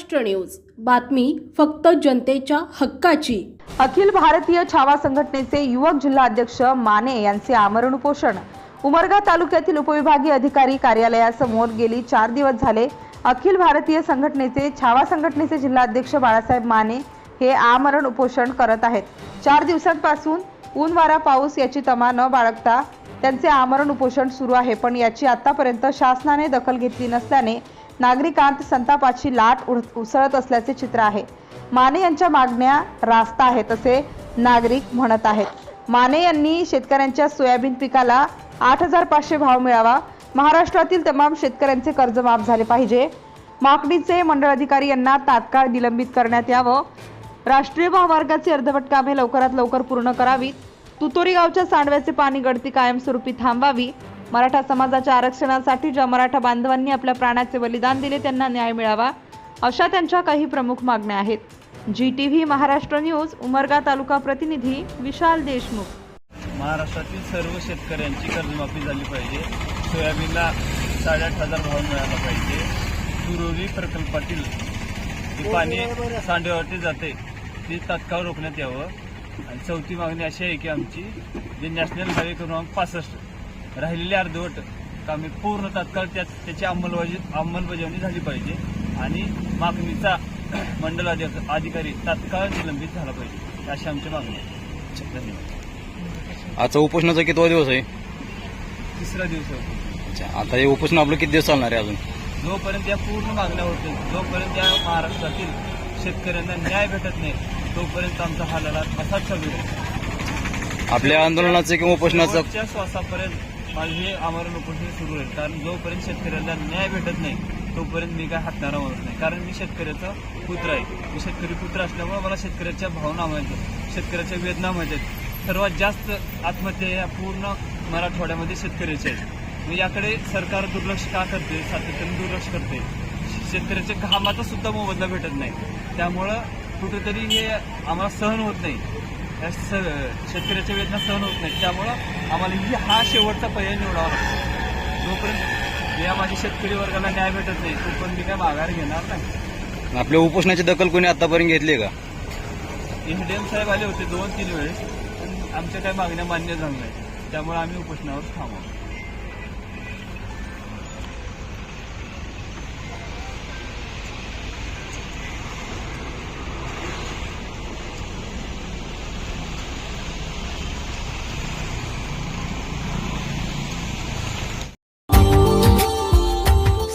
Maharashtra news. बातमी फक्त जनतेच्या हक्काची. अखिल भारतीय छावा संघटनेचे युवक जिल्हा अध्यक्ष माने यांचे आमरण उपोषण उमरगा तालुक्यातील उपविभागीय अधिकारी कार्यालयासमोर गेली चार दिवस झाले. अखिल भारतीय संघटनेचे छावा संघटनेचे जिल्हाध्यक्ष बाळासाहेब माने हे आमरण उपोषण करत आहेत. चार दिवसांपासून ऊन वारा पाऊस याची तमा न बाळगता त्यांचे आमरण उपोषण सुरू आहे. पण याची आतापर्यंत शासनाने दखल घेतली नसल्याने नागरिकांत संतापाची लाट उड- उसळत असल्याचे चित्र आहे. माने यांच्या मागण्या रास्त आहेत असे नागरिक म्हणत आहेत. माने यांनी शेतकऱ्यांच्या सोयाबीन पिकाला आठ हजार पाचशे भाव मिळावा. महाराष्ट्रातील तमाम शेतकऱ्यांचे कर्ज माफ झाले पाहिजे. मागणीचे मंडळ अधिकारी यांना तात्काळ निलंबित करण्यात यावं. राष्ट्रीय महामार्गाची अर्धवट कामे लवकरात लवकर पूर्ण करावीत. तुतोरी गावच्या सांडव्याचे पाणी गळती कायमस्वरूपी थांबावी. मराठा समाजाच्या आरक्षणासाठी ज्या मराठा बांधवांनी आपल्या प्राणाचे बलिदान दिले त्यांना न्याय मिळावा अशा त्यांच्या काही प्रमुख मागण्या आहेत. G T V Maharashtra news Umarga taluka प्रतिनिधी विशाल देशमुख. महाराष्ट्रातील सर्व शेतकऱ्यांची कर्जमाफी झाली पाहिजे. सोयाबीनला साडेआठ हजार भाव मिळाला पाहिजे. सुरोली प्रकल्पातील जे पाणी सांडव्यावरती जाते ते तात्काळ रोखण्यात यावं. आणि चौथी मागणी अशी आहे की आमची जे नॅशनल हायवे क्रमांक पासष्ट राहिलेली अर्धवट कामे पूर्ण तात्काळ त्या त्याची अंमलबजावणी अंमलबजावणी झाली पाहिजे आणि मागणीचा मंडल अधिक- अधिकारी तात्काळ निलंबित झाला पाहिजे अशी आमची मागणी आहे. धन्यवाद. आजचा उपोषणाचा कितवा दिवस आहे? तिसरा दिवस अच्छा आता हे उपोषण आपलं किती दिवस चालणार आहे अजून? जोपर्यंत या पूर्ण मागण्या होतील जोपर्यंत या महाराष्ट्रातील शेतकऱ्यांना न्याय भेटत नाही तोपर्यंत आमचा हा लढा असाच चालू आहे आपल्या आंदोलनाचं किंवा उपोषणाचं? श्वासापर्यंत माझे हे आमरण उपोषण सुरू आहे. कारण जोपर्यंत शेतकऱ्याला न्याय भेटत नाही तोपर्यंत मी काय हातणारा म्हणत नाही. कारण मी शेतकऱ्याचा पुत्र आहे. मी शेतकरी पुत्र असल्यामुळे मला शेतकऱ्याच्या भावना माहिती आहेत. शेतकऱ्याच्या वेदना माहीत आहेत. सर्वात जास्त आत्महत्या या पूर्ण मराठवाड्यामध्ये शेतकऱ्याच्या आहेत मग याकडे सरकार दुर्लक्ष का करते? सातत्याने दुर्लक्ष करते. शेतकऱ्याच्या घामाचा सुद्धा मोबदला भेटत नाही. त्यामुळं कुठेतरी हे आम्हाला सहन होत नाही. या स- शेतकऱ्याच्या वेदना सहन होत नाही त्यामुळं आम्हाला ही हा शेवटचा पर्याय निवडावा लागतो. जोपर्यंत या माझ्या शेतकरी वर्गाला न्याय भेटत नाही तोपर्यंत मी काय माघार घेणार नाही. आपल्या उपोषणाची दखल कोणी आतापर्यंत घेतली आहे का? एमडीएम साहेब आले होते दोन तीन वेळेस पण आमच्या काही मागण्या मान्य झाल्या नाही त्यामुळे आम्ही उपोषणावर थांबवतो.